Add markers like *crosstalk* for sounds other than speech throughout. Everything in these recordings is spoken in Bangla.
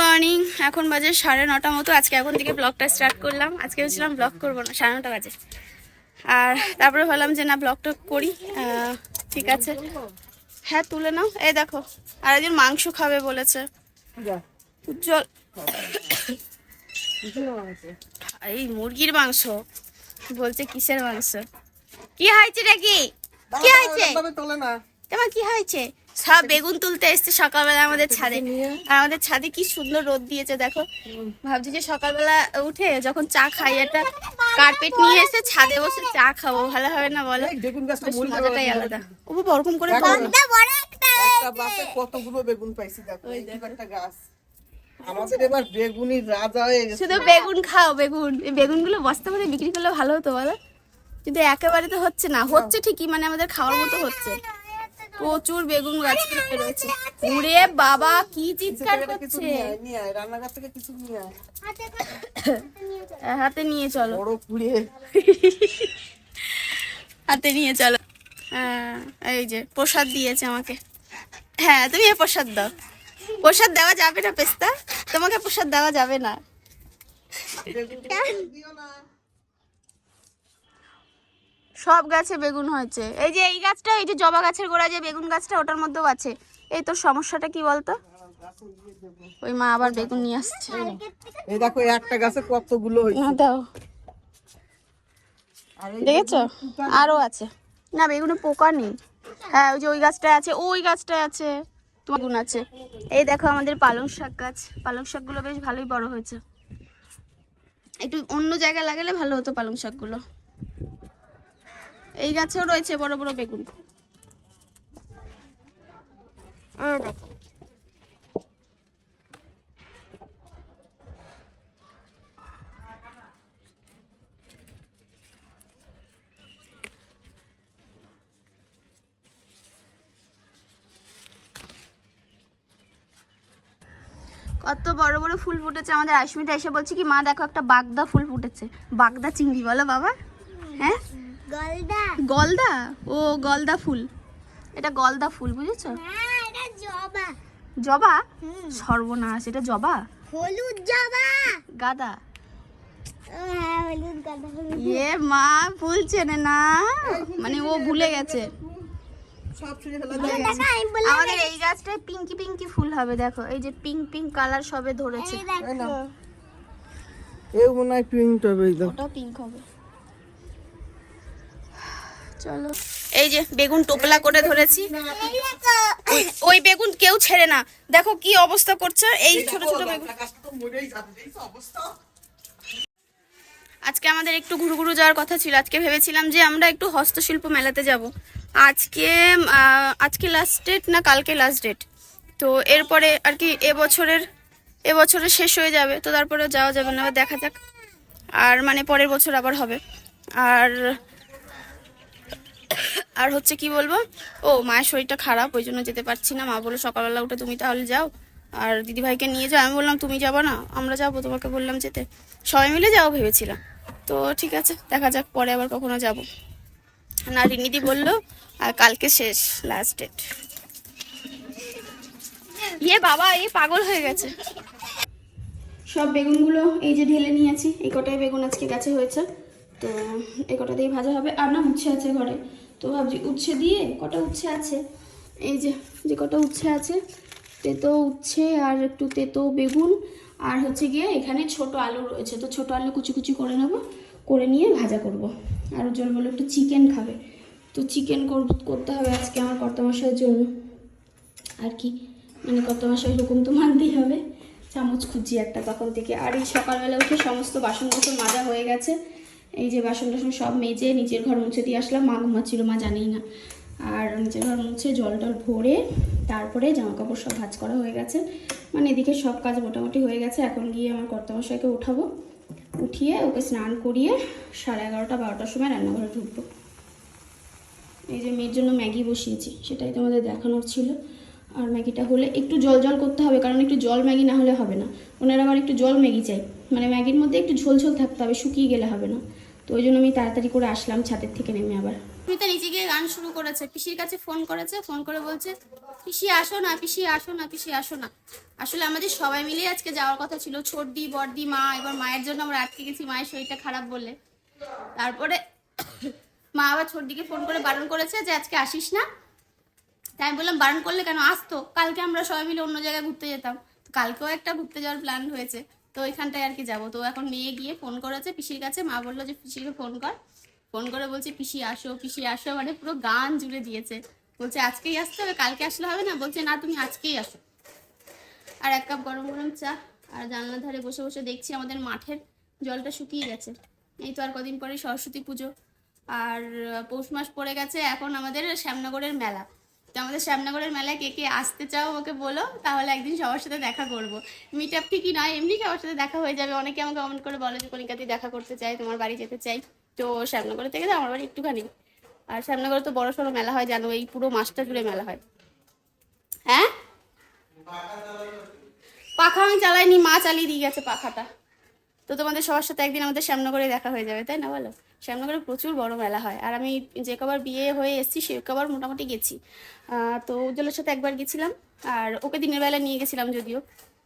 মর্নিং এখন বাজে সাড়ে নটা মতো। আজকে এখন থেকে ব্লগটা স্টার্ট করলাম। আজকে ভেবেছিলাম ব্লগ করব না সাড়ে নটা বাজে। আর তারপরে ভাবলাম যে না ব্লগটা করি। ঠিক আছে। হ্যাঁ তুলে নাও। এই দেখো আর একজন মাংস খাবে বলেছে। উজ্জ্বল। এই মুরগির মাংস বলছে কিসের মাংস? কি হয়েছে রে কি? হয়েছে? তোমার কি হয়েছে? সব বেগুন তুলতে এসছে সকালবেলা আমাদের ছাদে। আর আমাদের ছাদে কি সুন্দর রোদ দিয়েছে দেখো। ভাবছি যে সকালবেলা উঠে যখন চা খাই একটা কার্পেট নিয়ে এসে ছাদে বসে চা খাব ভালো হবে না বলো? মজাটাই আলাদা। ও বাবা, ওরকম করে কতগুলো বেগুন পাইছি দেখো দেখো। একটা গাছ। আমাদের এবার বেগুনি রাজা হয়ে গেছে। শুধু বেগুন খাও বেগুন। এই বেগুনগুলো বস্তা করে বিক্রি করলে ভালো হতো বলো? কিন্তু একেবারে তো হচ্ছে না। হচ্ছে ঠিকই মানে আমাদের খাওয়ার মতো হচ্ছে। প্রচুর বেগুন গাছ রয়েছে। উড়ে বাবা কি চিৎকার কিছু করছে? রান্নাঘর থেকে কিছু নিয়ে *coughs* হাতে নিয়ে চলো। বড় *laughs* হাতে নিয়ে চলো। হ্যাঁ এই যে প্রসাদ দিয়েছে আমাকে। হ্যাঁ তুমি এ প্রসাদ দাও। প্রসাদ দেওয়া যাবে না পেস্তা। তোমাকে প্রসাদ দেওয়া যাবে না। দিও না। সব গাছে বেগুন হয়েছে। এই যে এই গাছটা এই যে জবা গাছের গোড়া যে বেগুন গাছটা ওটার মধ্যেও আছে। এই তোর সমস্যাটা কি বলতো? ওই মা আবার বেগুন নিয়ে আসছে। এই দেখো একটা গাছে কতগুলো হয়েছে। দাও। দেখেছ? আরও আছে। না বেগুনে পোকা নেই। হ্যাঁ ওই যে ওই গাছটায় আছে ওই গাছটায় আছে। তোমার গুণ আছে। এই দেখো আমাদের পালং শাক গাছ। পালং শাকগুলো বেশ ভালোই বড় হয়েছে। একটু অন্য জায়গায় লাগালে ভালো হতো পালং শাকগুলো। এই গাছেও রয়েছে বড় বড় বেগুন। কত বড় বড় ফুল ফুটেছে আমাদের আশ্মিতা এসে বলছে কি, মা, দেখো একটা বাগদা ফুল ফুটেছে। বাগদা চিংড়ি বলো বাবা। হ্যাঁ? গলদা? ও গলদা ফুল। এটা গলদা ফুল বুঝেছ? জবা। জবা? সর্বনাশ এটা জবা? হলুদ জবা। গাদা। ও হ্যাঁ হলুদ গাঁদা হলুদ। মা ফুল চেনে না। মানে ও ভুলে গেছে। ভুলে আমাদের এই গাছটায় পিঙ্কি পিঙ্কি ফুল হবে দেখো। এই যে পিঙ্ক পিঙ্ক কালার সবে ধরেছে। এও মনে হয় হবে পিঙ্ক হবে। চলো। এই যে বেগুন টোপলা করে ধরেছি। ওই- বেগুন কেউ ছেড়ে না। দেখো কি অবস্থা করছে। এই ছোট ছোট বেগুন। গাছটা তো মরেই যাবে এই তো অবস্থা। আজকে আমাদের একটু ঘুরু ঘুরু যাওয়ার কথা ছিল। আজকে ভেবেছিলাম যে আমরা একটু হস্তশিল্প মেলাতে যাব। আজকে আজকে লাস্ট ডেট না কালকে লাস্ট ডেট তো এরপরে আর কি এবছরের এবছরে শেষ হয়ে যাবে। তো তারপরে যাওয়া যাবে না। দেখা যাক। আর মানে পরের বছর আবার হবে। আর আর হচ্ছে কি বলব? ও, মায়ের শরীরটা খারাপ, ওই জন্য যেতে পারছি না। মা বলল, সকালবেলা উঠে তুমি তাহলে যাও। আর দিদিভাইকে নিয়ে যাও। আমি বললাম, তুমি যাব না? আমরা যাব। তোমাকে বললাম যেতে। সবাই মিলে যাও ভেবেছিলাম। তো ঠিক আছে, দেখা যাক, পরে আবার কখনো যাব। না, রিনিদি বলল, আর কালকে শেষ লাস্ট ডেট ইয়ে বাবা, এই পাগল হয়ে গেছে। সব বেগুনগুলো এই যে ঢেলে নিয়েছি। এই কটাই বেগুন আজকে গাছে হয়েছে। তো এই কটা দিয়ে ভাজা হবে। আর না উচ্ছে আছে ঘরে। তো ভাবছি উচ্ছে দিয়ে কটা উচ্ছে আছে? এই যে যে কটা উচ্ছে আছে, তেতো উচ্ছে আর একটু তেতো বেগুন আর হচ্ছে গিয়ে এখানে ছোট আলু রয়েছে। তো ছোট আলু কুচি কুচি করে নেব, করে নিয়ে ভাজা করব। আর জল বলে একটু চিকেন খাবে। তো চিকেন করতে হবে আজকে আমার কর্তামশাইয়ের জন্য। আর কি? মানে কত মাসে হুকুম তো মানতেই হবে। চামচ খুঁজি একটা তখন থেকে। আর এই সকালবেলা উঠে সমস্ত বাসন কোসন মাজা হয়ে গেছে। এই যে বাসন টাসন সব মেজে নিচের ঘর মুছে দিয়ে আসলাম। মা ঘুমাচ্ছিল, মা জানেই না। আর নিচের ঘর মুছে জল টল ভরে তারপরে জামা কাপড় সব ভাজ করা হয়ে গেছে। মানে এদিকে সব কাজ মোটামুটি হয়ে গেছে। এখন গিয়ে আমার কর্তামশাইকে উঠাবো। উঠিয়ে ওকে স্নান করিয়ে সাড়ে এগারোটা, বারোটার সময় রান্নাঘরে ঢুকবো। এই যে মেয়ের জন্য ম্যাগি বসিয়েছি, সেটাই তোমাদের দেখানোর ছিল। আর ম্যাগিটা হলে একটু জল জল করতে হবে, কারণ একটু জল ম্যাগি না হলে হবে না। ওনার আবার একটু জল ম্যাগি চাই। মানে ম্যাগির মধ্যে একটু ঝোল ঝোল থাকতে হবে, শুকিয়ে গেলে হবে না। তো ওই জন্য আমি তাড়াতাড়ি করে আসলাম, ছাদের থেকে নেমে আবার। সুমিতা নিচে গিয়ে গান শুরু করেছে, পিসির কাছে ফোন করেছে ফোন করে বলছে, পিসি, আসো না, পিসি, আসো না, পিসি, আসো না। আসলে আমাদের সবাই মিলে আজকে যাওয়ার কথা ছিল ছোটদি বড়দি মা, এবার মায়ের জন্য আমরা আটকে গেছি, মায়ের শরীরটা খারাপ বললে। তারপরে মা আবার ছোটদিকে ফোন করে বারণ করেছে যে, আজকে আসিস না? তাই আমি বললাম, বারণ করলে কেন? আসতো, কালকে আমরা সবাই মিলে অন্য জায়গায় ঘুরতে যেতাম। কালকেও একটা ঘুরতে যাওয়ার প্ল্যান হয়েছে। তো ওইখানটায় আর কি যাব। তো এখন মেয়ে গিয়ে ফোন করেছে পিসির কাছে। মা বলল যে, পিসিকে ফোন কর। ফোন করে বলছে, পিসি, আসো। পিসি আসো মানে পুরো গান জুড়ে দিয়েছে। বলছে, আজকেই আসতে হবে? কালকে আসলে হবে না? বলছে, না, তুমি আজকেই আসো। আর এক কাপ গরম গরম চা আর জানলার ধারে বসে বসে দেখছি আমাদের মাঠের জলটা শুকিয়ে গেছে। এই তো আর কদিন পরে সরস্বতী পুজো। আর পৌষ মাস পড়ে গেছে, এখন আমাদের শ্যামনগরের মেলা। তো আমাদের শ্যামনগরের মেলায় কে কে আসতে চাও ওকে বলো, তাহলে একদিন সবার সাথে দেখা করব। মিট আপ ঠিকই নয়, এমনি সবার সাথে দেখা হয়ে যাবে। অনেকে আমাকে কমেন্ট করে বলে যে কলিকাতে দেখা করতে চাই, তোমার বাড়ি যেতে চাই। তো শ্যামনগরের থেকে আমার বাড়ি একটুখানি। আর শ্যামনগরে তো বড় সড়ো মেলা হয়, জানো, এই পুরো মাসটা জুড়ে মেলা হয়। হ্যাঁ? পাখা আমি চালাইনি, মা চালিয়ে দিয়ে গেছে পাখাটা। তো তোমাদের সবার সাথে একদিন আমাদের শ্যামনগরে দেখা হয়ে যাবে তাই না বলো? শ্যামনগরে প্রচুর বড় মেলা হয়। আর আমি যে কবার বিয়ে হয়ে এসেছি সে কবার মোটামুটি গেছি। তো উজ্জ্বলের সাথে একবার গেছিলাম আর ওকে দিনের বেলা নিয়ে গেছিলাম যদিও।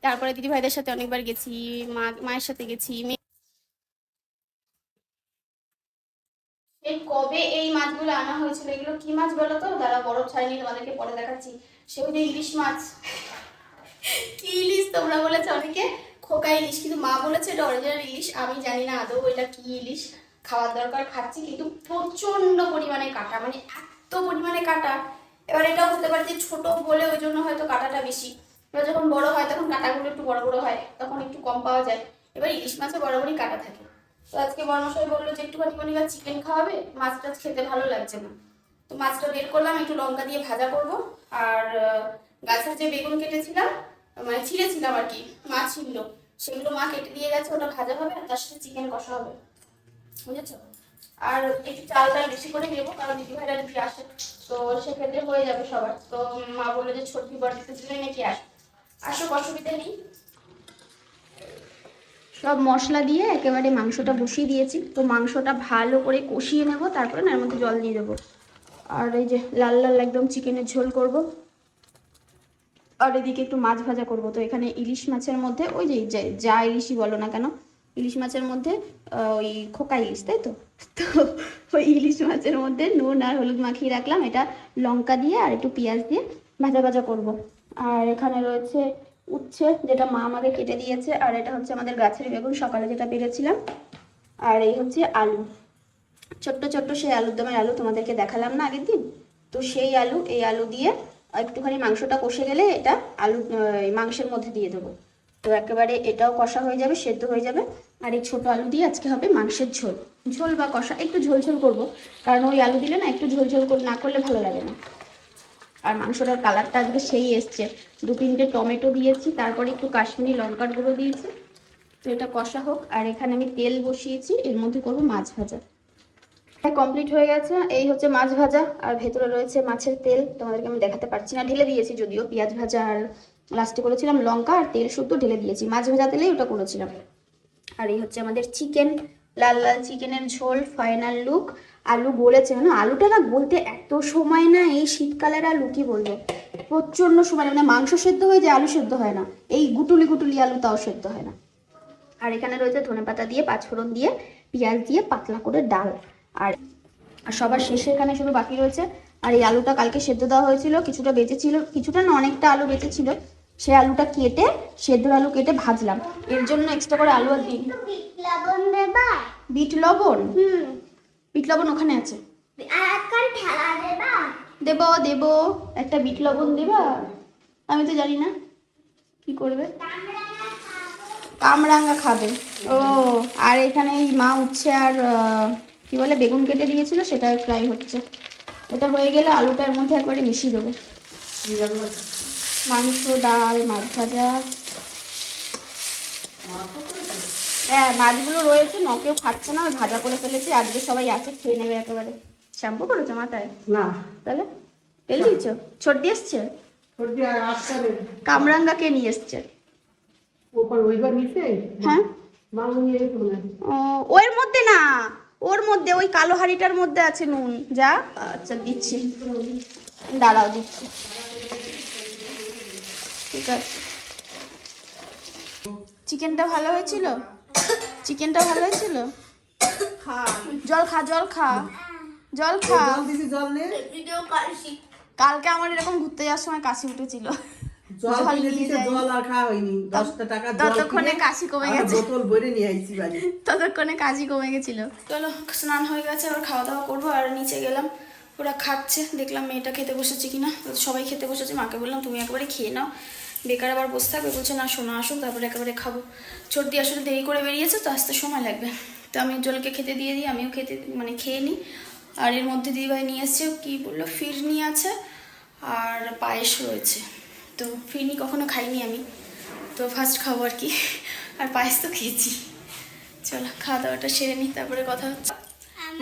তারপরে দিদি ভাইদের সাথে অনেকবার গেছি মা মায়ের সাথে গেছি কবে এই মাছগুলো আনা হয়েছিল? এগুলো কি মাছ বলো তো? দাঁড়া বরফ ছাড়িয়ে তোমাদেরকে পরে দেখাচ্ছি। যে ইলিশ মাছ। কি ইলিশ তোমরা বলেছ অনেকে? খোকা ইলিশ, কিন্তু মা বলেছে এটা অরিজিনাল ইলিশ, আমি জানি না আদৌ এটা কি ইলিশ। খাওয়ার দরকার খাচ্ছি, কিন্তু প্রচণ্ড পরিমাণে কাটা মানে এত পরিমাণে কাটা। এবার এটাও হতে পারে যে ছোট বলে ওই জন্য হয়তো কাটাটা বেশি। এবার যখন বড় হয়, তখন কাটাগুলো একটু বড় বড় হয়, তখন একটু কম পাওয়া যায়। এবার ইলিশ মাছে বরাবরই কাটা থাকে। তো আজকে বর্মশাই বলল যে একটুখানি পরিবার চিকেন খাওয়াবে, মাছ টাছ খেতে ভালো লাগছে না। তো মাছটা বের করলাম, একটু লঙ্কা দিয়ে ভাজা করব। আর গাছের যে বেগুন কেটেছিলাম মানে ছিঁড়েছিলাম আর কি মাছ ছিল সেগুলো মা কেটে দিয়ে গেছে, ওটা ভাজা হবে আর তার সাথে চিকেন কষা হবে। বুঝেছ? আর একটু চাল ডাল বেশি করে নেব, কারণ দিদি ভাইরা যদি আসে, তো সেক্ষেত্রে হয়ে যাবে সবার। তো মা বলল যে ছোট বড় দিতে জন্যই নাকি আস আসো অসুবিধা নেই। সব মশলা দিয়ে একেবারে মাংসটা বসিয়ে দিয়েছি। তো মাংসটা ভালো করে কষিয়ে নেব, তারপরে না এর মধ্যে জল দিয়ে দেবো। আর এই যে লাল লাল একদম চিকেনের ঝোল করব। আর এদিকে একটু মাছ ভাজা করব। তো এখানে ইলিশ মাছের মধ্যে, ওই যে যা- ইলিশই বলো না কেন, ইলিশ মাছের মধ্যে ওই খোকা ইলিশ, তাই তো? তো *laughs* ওই ইলিশ মাছের মধ্যে নুন আর হলুদ মাখিয়ে রাখলাম, এটা লঙ্কা দিয়ে আর একটু পেঁয়াজ দিয়ে ভাজা ভাজা করব। আর এখানে রয়েছে উচ্ছে, যেটা মা আমাকে কেটে দিয়েছে, আর এটা হচ্ছে আমাদের গাছের বেগুন, সকালে যেটা পেরেছিলাম। আর এই হচ্ছে আলু। ছোট্ট ছোট্ট সেই আলুর দমের আলু তোমাদেরকে দেখালাম না আগের দিন? তো সেই আলু, এই আলু দিয়ে একটুখানি মাংসটা কষে গেলে এটা আলু মাংসের মধ্যে দিয়ে দেবো। তো একেবারে এটাও কষা হয়ে যাবে, সেদ্ধ হয়ে যাবে। আর এই ছোটো আলু দিয়ে আজকে হবে মাংসের ঝোল। ঝোল বা কষা, একটু ঝোল ঝোল করব। কারণ ওই আলু দিলে না একটু ঝোল ঝোল না করলে ভালো লাগে না। আর মাংসটার কালারটা আজকে সেই এসছে। দু তিনটে টমেটো দিয়েছি, তারপরে একটু কাশ্মীরি লঙ্কার গুঁড়ো দিয়েছি। তো এটা কষা হোক। আর এখানে আমি তেল বসিয়েছি, এর মধ্যে করব মাছ ভাজা। কমপ্লিট হয়ে গেছে। এই হচ্ছে মাছ ভাজা, আর ভেতরে রয়েছে মাছের তেল। তোমাদেরকে আমি দেখাতে পারছি না, ঢেলে দিয়েছি যদিও। পেঁয়াজ ভাজা আর লাস্টে করেছিলাম লঙ্কা আর তেল শুদ্ধ ঢেলে দিয়েছি। মাছ ভাজা তেলেই ওটা করেছিলাম। আর এই হচ্ছে আমাদের চিকেন লাল লাল চিকেনের ঝোল ফাইনাল লুক আলু গলেছে না আলুটা না বলতে এত সময় না, এই শীতকালের আলু, কি বলব? প্রচণ্ড সময় মানে মাংস সেদ্ধ হয়ে যায়, আলু সেদ্ধ হয় না। এই গুটুলি গুটুলি আলু তাও সেদ্ধ হয় না। আর এখানে রয়েছে ধনেপাতা দিয়ে, পাঁচফোড়ন দিয়ে, পেঁয়াজ দিয়ে পাতলা করে ডাল। আর আর সবার শেষে এখানে শুধু বাকি রয়েছে আর এই আলুটা কালকে সেদ্ধ দেওয়া হয়েছিল কিছুটা বেঁচেছিল কিছুটা না অনেকটা আলু বেঁচেছিল সেই আলুটা কেটে সেদ্ধ আলু কেটে ভাজলাম। এর জন্য এক্সট্রা করে আলু আর দিই বিট লবণ হুম। বিট লবণ ওখানে আছে। দেব? দেব একটা বিট লবণ দেবা? আমি তো জানি না কি করবে? কামরাঙ্গা খাবে। ও আর এখানে এই মা উঠছে আর কি বলে বেগুন কেটে দিয়েছিল সেটা ফ্রাই হচ্ছে। এটা হয়ে গেলে আলুটার মধ্যে একবারে মিশিয়ে দেবো। মাংস ডাল মাছ ভাজা। হ্যাঁ মাছগুলো রয়েছে নকেও খাচ্ছে না ভাজা করে ফেলেছি আজকে সবাই আছে খেয়ে নেবে একেবারে। শ্যাম্পু করেছ মাথায়? না। তাহলে তেল দিয়েছ? ছোট দিয়ে এসছে কামরাঙ্গা কে নিয়ে এসছে। ওপর ওইবার নিতে হ্যাঁ। মনে ও ওর মধ্যে না ওর মধ্যে ওই কালো হাঁড়িটার মধ্যে আছে নুন। যা আচ্ছা দিচ্ছি। দাঁড়াও দিচ্ছি। ঠিক আছে। চিকেনটা ভালো হয়েছিল? চিকেনটা ভালো হয়েছিল? জল খা জল খা। জল খা। জল দিছি জল নে কালকে আমার এরকম ঘুরতে যাওয়ার সময় কাশি উঠেছিল। জল জল কিনে নিয়ে জল আর খাওয়া হয়নি। দশটা টাকা ততক্ষণে কাশি কমে গেছে। বোতল ভরে নিয়ে আইছি বাড়ি। ততক্ষণে কাজই কমে গেছিল। চলো স্নান হয়ে গেছে আবার খাওয়া দাওয়া করব আর নিচে গেলাম। ওরা খাচ্ছে দেখলাম মেয়েটা খেতে বসেছে কিনা। সবাই খেতে বসেছে মাকে বললাম তুমি একবারে খেয়ে নাও। বেকার আবার বসে থাকবে বলছে না শোনা আসুক তারপরে একেবারে খাব। সর্দি আসলে দেরি করে বেরিয়েছে তো আসতে সময় লাগবে। তো আমি জলকে খেতে দিয়ে দিই আমিও খেতে মানে খেয়ে নিই। আর এর মধ্যে দিদিভাই নিয়ে এসছে কি বলল ফিরনি আছে আর পায়েস রয়েছে। তো ফিরনি কখনো খাইনি আমি। তো ফার্স্ট খাব আর কি। আর পায়েস তো খেয়েছি। চলো খাওয়া দাওয়াটা সেরে নিই তারপরে কথা হচ্ছে।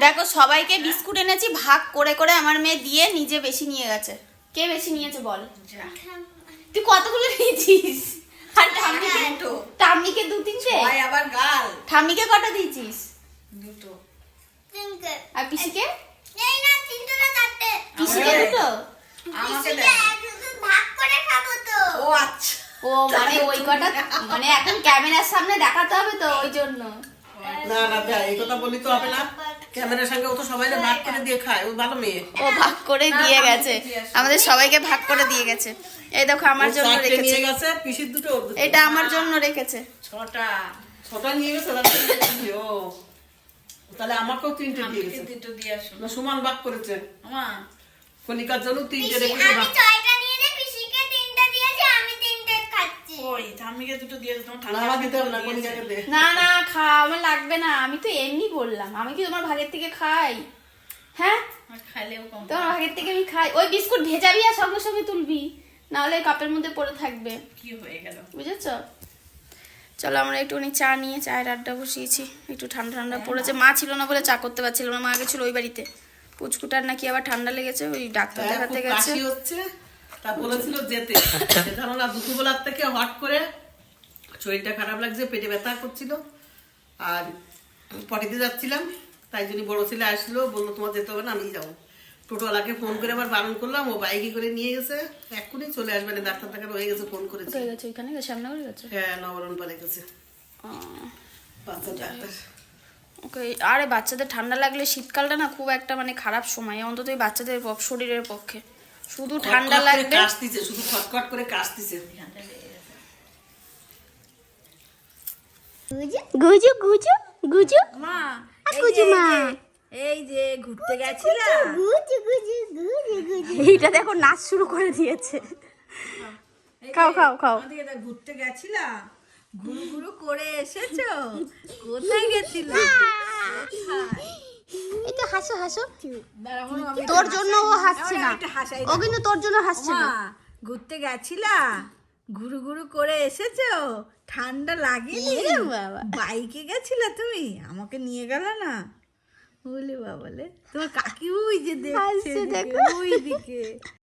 দেখো সবাইকে বিস্কুট এনেছি ভাগ করে করে আমার মেয়ে দিয়ে নিজে বেশি নিয়ে গেছে। কে বেশি নিয়েছে বল? তুই কতগুলো নিয়েছিস? আর ঠাম্মিকে ঠাম্মিকে দু তিনটে? ভাই আবার গাল। ঠাম্মিকে কটা দিয়েছিস? দুটো। তিনটে। আর পিসিকে? এই না তিনটে না চারটে। পিসিকে দুটো? আমাকে ভাগ করে খাব তো। ও আচ্ছা। ও মানে ওই কটা মানে এখন ক্যামেরার সামনে দেখাতে হবে তো ওই জন্য। না না ভাই এই কথা বলি তো হবে না। ক্যামেরার সঙ্গে ও তো সবাই ভাগ করে দিয়ে খায় ও ভালো মেয়ে। ও ভাগ করে দিয়ে গেছে। আমাদের সবাইকে ভাগ করে দিয়ে গেছে। এই দেখো আমার জন্য রেখেছে। গেছে পিসির দুটো এটা আমার জন্য রেখেছে। ছটা। ছটা নিয়ে গেছে তাহলে তিনটে, ও। তাহলে আমাকেও তিনটে দিয়ে গেছে। তিনটে দিয়ে আসো। সমান ভাগ করেছে। আমা কণিকার জন্য তিনটে রেখেছে ভাগ ছয়টা নিয়ে যে পিসিকে তিনটে দিয়েছি আমি তিনটে খাচ্ছি ঠাম্মিকে দুটো দিয়ে তোমার না ঠাম্মি না দিয়েছে। দে। না না খা আমার লাগবে না আমি তো এমনি বললাম আমি কি তোমার ভাগের থেকে খাই? হ্যাঁ? খাইলেও কম তোমার ভাগের থেকে আমি খাই। ওই বিস্কুট ভেজাবি আর সঙ্গে সঙ্গে তুলবি নাহলে কাপের মধ্যে পড়ে থাকবে। কি হয়ে গেল? বুঝেছ? চলো আমরা একটুখানি চা নিয়ে চায়ের আড্ডা বসিয়েছি একটু ঠান্ডা ঠান্ডা পড়েছে। মা। ছিল না বলে চা করতে পারছিল না মা গেছিল ওই বাড়িতে। পুচকুটার নাকি আবার ঠান্ডা লেগেছে ওই ডাক্তার হ্যাঁ, দেখাতে গেছে। হচ্ছে। তা বলেছিল যেতে। সেখানে না দুপুরবেলার থেকে হট করে শরীরটা খারাপ লাগছে পেটে ব্যথা করছিল। আর পটিতে যাচ্ছিলাম তাই জন্য বড় ছেলে আসলো বলল তোমার যেতে হবে না আমি যাব। টোটোওয়ালাকে ফোন করে আবার বারণ করলাম ও বাইকে করে নিয়ে গেছে এক্ষুনি চলে আসবে না ডাক্তার টাকা হয়ে গেছে ফোন করেছে। গেছে? ওইখানে গেছে? গেছে? হ্যাঁ নবরণ পালে গেছে বাচ্চা ডাক্তার। ওকে আরে বাচ্চাদের ঠান্ডা লাগলে শীতকালটা না খুব একটা মানে খারাপ সময় অন্তত বাচ্চাদের শরীরের পক্ষে। শুধু ঠান্ডা লাগবে? কাশতিছে শুধু খটখট করে কাশতিছে। গুজু গুজু গুজু মা গুজু মা। এই যে ঘুরতে গেছিলাম গুজু গুজু গুজু গুজু এইটা দেখো নাচ শুরু করে দিয়েছে। খাও খাও খাও। ঘুরতে গেছিলাম ঘুরু ঘুরু করে এসেছ? কোথায় গেছিলাম এই তো হাসো হাসো। তোর জন্য ও হাসছে না। ও কিন্তু তোর জন্য হাসছে না। ঘুরতে গেছিলা? ঘুরু ঘুরু করে এসেছ? ঠান্ডা লাগেনি? বাবা। বাইকে গেছিলা তুমি? আমাকে নিয়ে গেল না? বলে বাবালে তোমার কাকি ওই যে দেখছে। ওই দিকে